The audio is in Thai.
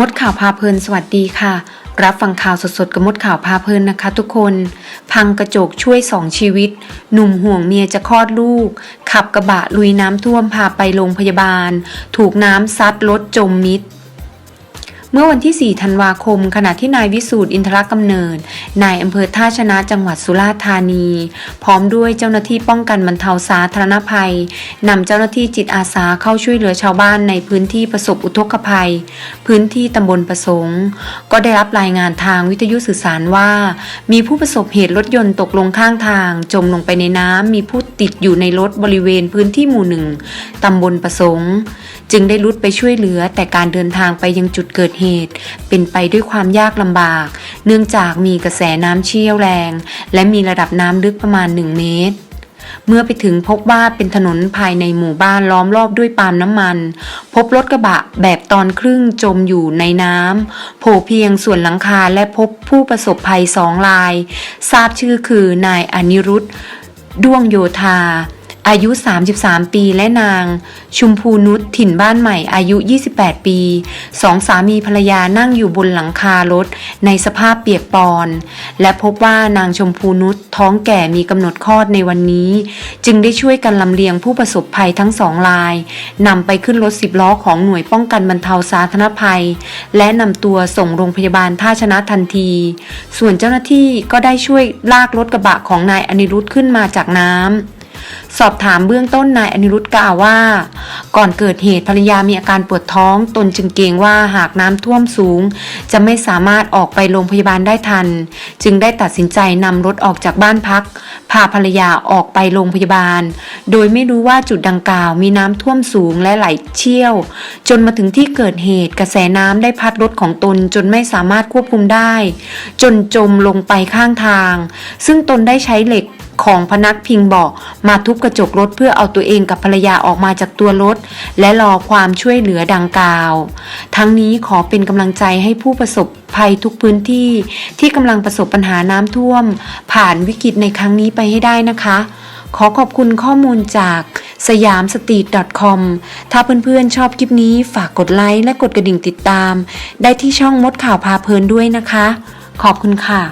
มดข่าวพาเพลินสวัสดีค่ะ รับฟังข่าวสดๆกับมดข่าวพาเพลินนะคะ ทุกคน พังกระจกช่วยสองชีวิต หนุ่มห่วงเมียจะคลอดลูก ขับกระบะลุยน้ำท่วมพาไปโรงพยาบาล ถูกน้ำซัดรถจมมิด มื่อวันที่ 4 ธันวาคม ขณะที่นายวิสูตรอินทรกำเนิด นายอำเภอท่าชนะจังหวัดสุราษฎร์ธานี พร้อมด้วยเจ้าหน้าที่ป้องกันบรรเทาสาธารณภัยนำเจ้าหน้าที่จิตอาสาเข้าช่วยเหลือชาวบ้านในพื้นที่ประสบอุทกภัย พื้นที่ตำบลประสงค์ ก็ได้รับรายงานทางวิทยุสื่อสารว่า มีผู้ประสบเหตุรถยนต์ตกลงข้างทาง จมลงไปในน้ำมีผู้ติดอยู่ในรถบริเวณพื้นที่หมู่หนึ่งตำบลประสงค์ จึงได้รุดไปช่วยเหลือแต่การเดินทางไปยังจุดเกิดเหตุเป็นไปด้วยความยากลำบาก เนื่องจากมีกระแสน้ำเชี่ยวแรง และมีระดับน้ำลึกประมาณ 1 เมตร เมื่อไปถึงพบว่าเป็นถนนภายในหมู่บ้านล้อมรอบด้วยปาล์มน้ำมัน พบรถกระบะแบบตอนครึ่งจมอยู่ในน้ำโผล่เพียงส่วนหลังคาและพบผู้ประสบภัยสองราย ทราบชื่อคือนายอนิรุตด้วงโยธา อายุ 33 ปีและนาง ชุมพูนุชถิ่นบ้านใหม่อายุ 28 ปีสองสามีภรรยานั่งอยู่บนหลังคารถ ในสภาพเปียกปอน และพบว่านางชมพูนุชท้องแก่มีกำหนดคลอดในวันนี้ จึงได้ช่วยกันลำเลียงผู้ประสบภัยทั้งสองรายนำไปขึ้นรถสิบล้อของหน่วยป้องกันบรรเทาสาธารณภัย และนำตัวส่งโรงพยาบาลท่าชนะทันที ส่วนเจ้าหน้าที่ก็ได้ช่วยลากรถกระบะของนายอนิรุธขึ้นมาจากน้ำ สอบถามเบื้องต้นนายอนิรุตกล่าวว่า ก่อนเกิดเหตุภรรยามีอาการปวดท้องตนจึงเกรงว่าหากน้ำท่วมสูง จะไม่สามารถออกไปโรงพยาบาลได้ทัน จึงได้ตัดสินใจนำรถออกจากบ้านพัก พาภรรยาออกไปโรงพยาบาล โดยไม่รู้ว่าจุดดังกล่าวมีน้ำท่วมสูงและไหลเชี่ยว จนมาถึงที่เกิดเหตุกระแสน้ำได้พัดรถของตนจนไม่สามารถควบคุมได้ จนจมลงไปข้างทาง ซึ่งตนได้ใช้เหล็ก ของพนักพิงเบาะมาทุบกระจกรถเพื่อเอาตัวเองกับภรรยาออกมาจากตัวรถ และรอความช่วยเหลือดังกล่าว ทั้งนี้ขอเป็นกำลังใจให้ผู้ประสบภัยทุกพื้นที่ ที่กำลังประสบปัญหาน้ำท่วม ผ่านวิกฤตในครั้งนี้ไปให้ได้นะคะ ขอขอบคุณข้อมูลจากสยามสตรีท .com ถ้าเพื่อนๆชอบคลิปนี้ฝากกดไลค์และกดกระดิ่งติดตาม ได้ที่ช่องมดข่าวพาเพลินด้วยนะคะ ขอบคุณค่ะ